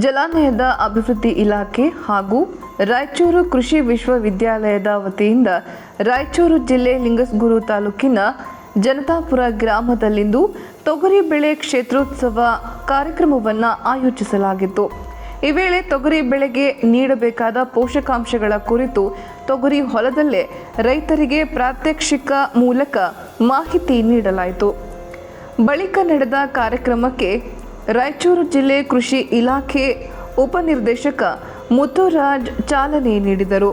ಜಲಾನಯದ ಅಭಿವೃದ್ಧಿ ಇಲಾಖೆ ಹಾಗೂ ರಾಯಚೂರು ಕೃಷಿ ವಿಶ್ವವಿದ್ಯಾಲಯದ ವತಿಯಿಂದ ರಾಯಚೂರು ಜಿಲ್ಲೆ ಲಿಂಗಸ್ಗೂರು ತಾಲೂಕಿನ ಜನತಾಪುರ ಗ್ರಾಮದಲ್ಲಿಂದು ತೊಗರಿ ಬೆಳೆ ಕ್ಷೇತ್ರೋತ್ಸವ ಕಾರ್ಯಕ್ರಮವನ್ನು ಆಯೋಜಿಸಲಾಗಿತ್ತು. ಈ ವೇಳೆ ತೊಗರಿ ಬೆಳೆಗೆ ನೀಡಬೇಕಾದ ಪೋಷಕಾಂಶಗಳ ಕುರಿತು ತೊಗರಿ ಹೊಲದಲ್ಲೇ ರೈತರಿಗೆ ಪ್ರಾತ್ಯಕ್ಷಿಕ ಮೂಲಕ ಮಾಹಿತಿ ನೀಡಲಾಯಿತು. ಬಳಿಕ ನಡೆದ ಕಾರ್ಯಕ್ರಮಕ್ಕೆ ರಾಯಚೂರು ಜಿಲ್ಲೆ ಕೃಷಿ ಇಲಾಖೆ ಉಪನಿರ್ದೇಶಕ ಮುತ್ತುರಾಜ್ ಚಾಲನೆ ನೀಡಿದರು.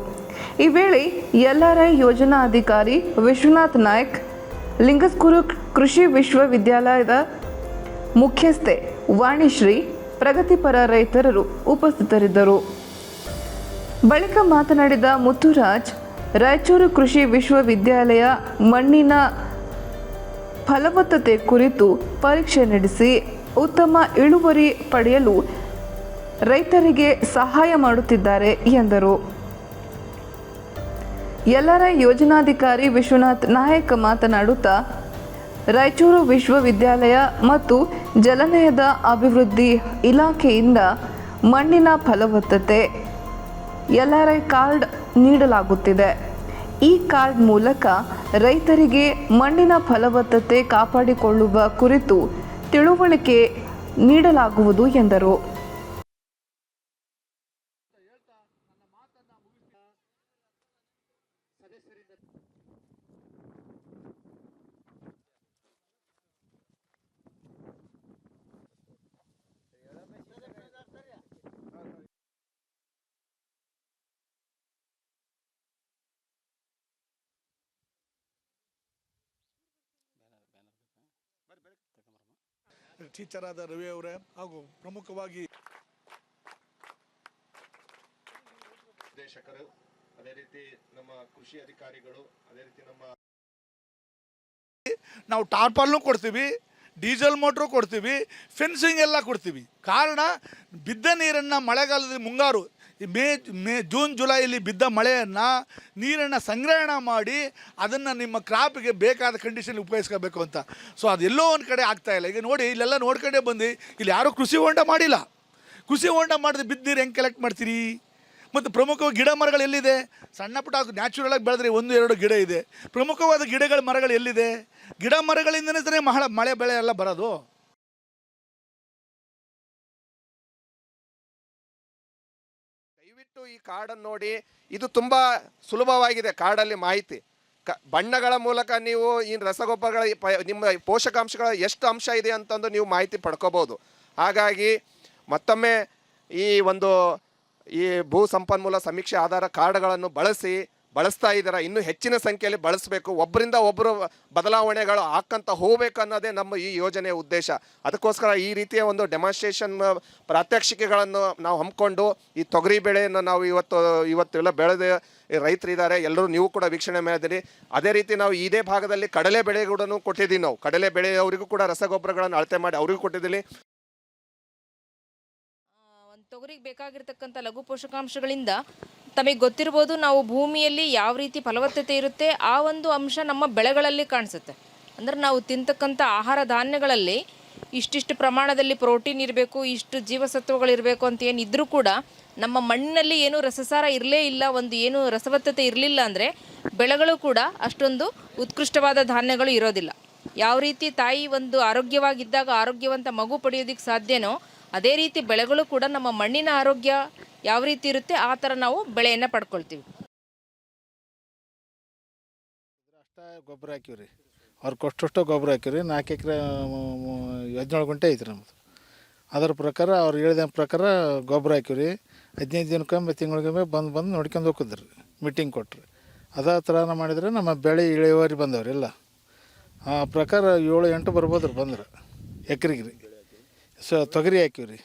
ಈ ವೇಳೆ ಎಲ್ಆರ್ಐ ಯೋಜನಾಧಿಕಾರಿ ವಿಶ್ವನಾಥ್ ನಾಯ್ಕ್, ಲಿಂಗಸ್ಕೂರು ಕೃಷಿ ವಿಶ್ವವಿದ್ಯಾಲಯದ ಮುಖ್ಯಸ್ಥೆ ವಾಣಿಶ್ರೀ, ಪ್ರಗತಿಪರ ರೈತರರು ಉಪಸ್ಥಿತರಿದ್ದರು. ಬಳಿಕ ಮಾತನಾಡಿದ ಮುತ್ತುರಾಜ್, ರಾಯಚೂರು ಕೃಷಿ ವಿಶ್ವವಿದ್ಯಾಲಯ ಮಣ್ಣಿನ ಫಲವತ್ತತೆ ಕುರಿತು ಪರೀಕ್ಷೆ ನಡೆಸಿ ಉತ್ತಮ ಇಳುವರಿ ಪಡೆಯಲು ರೈತರಿಗೆ ಸಹಾಯ ಮಾಡುತ್ತಿದ್ದಾರೆ ಎಂದರು. ಎಲ್ಲರ ಯೋಜನಾಧಿಕಾರಿ ವಿಶ್ವನಾಥ್ ನಾಯಕ್ ಮಾತನಾಡುತ್ತಾ, ರಾಯಚೂರು ವಿಶ್ವವಿದ್ಯಾಲಯ ಮತ್ತು ಜಲನಯದ ಅಭಿವೃದ್ಧಿ ಇಲಾಖೆಯಿಂದ ಮಣ್ಣಿನ ಫಲವತ್ತತೆ ಎಲ್ಆರ್ಐ ಕಾರ್ಡ್ ನೀಡಲಾಗುತ್ತಿದೆ. ಈ ಕಾರ್ಡ್ ಮೂಲಕ ರೈತರಿಗೆ ಮಣ್ಣಿನ ಫಲವತ್ತತೆ ಕಾಪಾಡಿಕೊಳ್ಳುವ ಕುರಿತು ತಿಳುವಳಿಕೆ ನೀಡಲಾಗುವುದು ಎಂದರು. ಟೀಚರ್ ಆದ ರವಿ ಅವರೇ ಹಾಗೂ ಪ್ರಮುಖವಾಗಿ ನಿರ್ದೇಶಕರು ಅದೇ ರೀತಿ ನಮ್ಮ ಕೃಷಿ ಅಧಿಕಾರಿಗಳು ಅದೇ ರೀತಿ ನಮ್ಮ ನಾವು ಟಾರ್ಪಲ್ನು ಕೊಡ್ತೀವಿ ಡೀಸೆಲ್ ಮೋಟ್ರು ಕೊಡ್ತೀವಿ ಫೆನ್ಸಿಂಗ್ ಎಲ್ಲ ಕೊಡ್ತೀವಿ. ಕಾರಣ ಬಿದ್ದ ನೀರನ್ನು ಮಳೆಗಾಲದಲ್ಲಿ ಮುಂಗಾರು ಮೇ ಮೇ, ಜೂನ್, ಜುಲೈಲಿ ಬಿದ್ದ ಮಳೆಯನ್ನು, ನೀರನ್ನು ಸಂಗ್ರಹಣ ಮಾಡಿ ಅದನ್ನು ನಿಮ್ಮ ಕ್ರಾಪ್ಗೆ ಬೇಕಾದ ಕಂಡೀಷನ್ ಉಪಯೋಗಿಸ್ಕೋಬೇಕು ಅಂತ. ಸೊ ಅದೆಲ್ಲೋ ಒಂದು ಕಡೆ ಆಗ್ತಾ ಇಲ್ಲ. ಈಗ ನೋಡಿ, ಇಲ್ಲೆಲ್ಲ ನೋಡ್ಕೊಂಡೇ ಬಂದು, ಇಲ್ಲಿ ಯಾರೂ ಕೃಷಿ ಹೊಂಡ ಮಾಡಿಲ್ಲ. ಕೃಷಿ ಹೊಂಡ ಮಾಡಿದ್ರೆ ಬಿದ್ದ ನೀರು ಹೆಂಗೆ ಕಲೆಕ್ಟ್ ಮಾಡ್ತೀರಿ? ಮತ್ತು ಪ್ರಮುಖವಾಗಿ ಗಿಡ ಮರಗಳು ಎಲ್ಲಿದೆ? ಸಣ್ಣ ಪುಟ್ಟ ನ್ಯಾಚುರಲಾಗಿ ಬೆಳೆದ್ರೆ ಒಂದು, ಎರಡು ಗಿಡ ಇದೆ. ಪ್ರಮುಖವಾದ ಗಿಡಗಳ ಮರಗಳು ಎಲ್ಲಿದೆ? ಗಿಡ ಮರಗಳಿಂದನೇ ತಾನೇ ಮಹಳ ಮಳೆ, ಬೆಳೆ ಎಲ್ಲ ಬರೋದು. ದಯವಿಟ್ಟು ಈ ಕಾರ್ಡನ್ನು ನೋಡಿ ಇದು ತುಂಬಾ ಸುಲಭವಾಗಿದೆ ಕಾರ್ಡಲ್ಲಿ ಮಾಹಿತಿ. ಬಣ್ಣಗಳ ಮೂಲಕ ನೀವು ಈ ರಸಗೊಬ್ಬರಗಳ ನಿಮ್ಮ ಪೋಷಕಾಂಶಗಳ ಎಷ್ಟು ಅಂಶ ಇದೆ ಅಂತಂದು ನೀವು ಮಾಹಿತಿ ಪಡ್ಕೋಬೋದು ಹಾಗಾಗಿ ಮತ್ತೊಮ್ಮೆ ಈ ಒಂದು ಈ ಭೂ ಸಂಪನ್ಮೂಲ ಸಮೀಕ್ಷೆ ಆಧಾರ ಕಾರ್ಡ್ಗಳನ್ನು ಬಳಸಿ ಬಳಸ್ತಾ ಇದ್ದಾರೆ. ಇನ್ನೂ ಹೆಚ್ಚಿನ ಸಂಖ್ಯೆಯಲ್ಲಿ ಬಳಸಬೇಕು. ಒಬ್ಬರಿಂದ ಒಬ್ಬರು ಬದಲಾವಣೆಗಳು ಹಾಕಂತ ಹೋಗ್ಬೇಕು ಅನ್ನೋದೇ ನಮ್ಮ ಈ ಯೋಜನೆಯ ಉದ್ದೇಶ. ಅದಕ್ಕೋಸ್ಕರ ಈ ರೀತಿಯ ಒಂದು ಡೆಮಾನ್ಸ್ಟ್ರೇಷನ್ ಪ್ರಾತ್ಯಕ್ಷಿಕೆಗಳನ್ನು ನಾವು ಹಮ್ಮಿಕೊಂಡು ಈ ತೊಗರಿ ಬೆಳೆಯನ್ನು ನಾವು ಇವತ್ತು, ಇವತ್ತೆಲ್ಲ ಬೆಳೆದ ರೈತರಿದ್ದಾರೆ. ಎಲ್ಲರೂ ನೀವು ಕೂಡ ವೀಕ್ಷಣೆ ಮಾಡಿದಿರಿ. ಅದೇ ರೀತಿ ನಾವು ಇದೇ ಭಾಗದಲ್ಲಿ ಕಡಲೆ ಬೆಳೆ ಕೂಡ ಕೊಟ್ಟಿದ್ದೀವಿ ನಾವು. ಕಡಲೆ ಬೆಳೆಯವರಿಗೂ ಕೂಡ ರಸಗೊಬ್ಬರಗಳನ್ನು ಅಳತೆ ಮಾಡಿ ಅವರಿಗೂ ಕೊಟ್ಟಿದ್ದೀವಿ. ತೊಗರಿಗೆ ಬೇಕಾಗಿರ್ತಕ್ಕಂಥ ಲಘು ಪೋಷಕಾಂಶಗಳಿಂದ ತಮಗೆ ಗೊತ್ತಿರ್ಬೋದು ನಾವು ಭೂಮಿಯಲ್ಲಿ ಯಾವ ರೀತಿ ಫಲವತ್ತತೆ ಇರುತ್ತೆ, ಆ ಒಂದು ಅಂಶ ನಮ್ಮ ಬೆಳೆಗಳಲ್ಲಿ ಕಾಣಿಸುತ್ತೆ. ಅಂದರೆ ನಾವು ತಿಂತಕ್ಕಂಥ ಆಹಾರ ಧಾನ್ಯಗಳಲ್ಲಿ ಇಷ್ಟಿಷ್ಟು ಪ್ರಮಾಣದಲ್ಲಿ ಪ್ರೋಟೀನ್ ಇರಬೇಕು, ಇಷ್ಟು ಜೀವಸತ್ವಗಳಿರಬೇಕು ಅಂತ ಏನು ಕೂಡ ನಮ್ಮ ಮಣ್ಣಿನಲ್ಲಿ ಏನು ರಸಸಾರ ಇರಲೇ ಇಲ್ಲ, ಒಂದು ಏನು ರಸವತ್ತತೆ ಇರಲಿಲ್ಲ ಅಂದರೆ ಬೆಳೆಗಳು ಕೂಡ ಅಷ್ಟೊಂದು ಉತ್ಕೃಷ್ಟವಾದ ಧಾನ್ಯಗಳು ಇರೋದಿಲ್ಲ. ಯಾವ ರೀತಿ ತಾಯಿ ಒಂದು ಆರೋಗ್ಯವಾಗಿದ್ದಾಗ ಆರೋಗ್ಯವಂತ ಮಗು ಪಡೆಯೋದಕ್ಕೆ ಸಾಧ್ಯನೋ ಅದೇ ರೀತಿ ಬೆಳೆಗಳು ಕೂಡ ನಮ್ಮ ಮಣ್ಣಿನ ಆರೋಗ್ಯ ಯಾವ ರೀತಿ ಇರುತ್ತೆ, ಆ ಥರ ನಾವು ಬೆಳೆಯನ್ನು ಪಡ್ಕೊಳ್ತೀವಿ. ಗೊಬ್ಬರ ಹಾಕಿವಿ ರೀ ಅವ್ರು ಕೊಷ್ಟು ಗೊಬ್ಬರ ಹಾಕಿವಿ ರೀ ನಾಲ್ಕು ಎಕರೆ ಹದಿನೇಳು ಗಂಟೆ ಐತೆ ನಮ್ಮದು ಅದರ ಪ್ರಕಾರ ಅವ್ರು ಹೇಳಿದ ಪ್ರಕಾರ ಗೊಬ್ಬರ ಹಾಕಿವಿ ರೀ ಹದಿನೈದು ದಿನಕ್ಕೊಮ್ಮೆ, ತಿಂಗಳಿಗೊಮ್ಮೆ ಬಂದು ಬಂದು ನೋಡ್ಕೊಂಡು ಹೋಗಿದ್ರಿ ಮೀಟಿಂಗ್ ಕೊಟ್ಟರು ಅದೇ ಥರ ಮಾಡಿದ್ರೆ ನಮ್ಮ ಬೆಳೆ ಇಳುವರಿ ಬಂದವ್ರಿ ಎಲ್ಲ. ಆ ಪ್ರಕಾರ ಏಳು ಎಂಟು ಬರ್ಬೋದ್ರಿ ಬಂದ್ರೆ ಎಕರೆಗೆ. ರೀ ಸೊ ತೊಗರಿ ಹಾಕಿವಿ ರೀ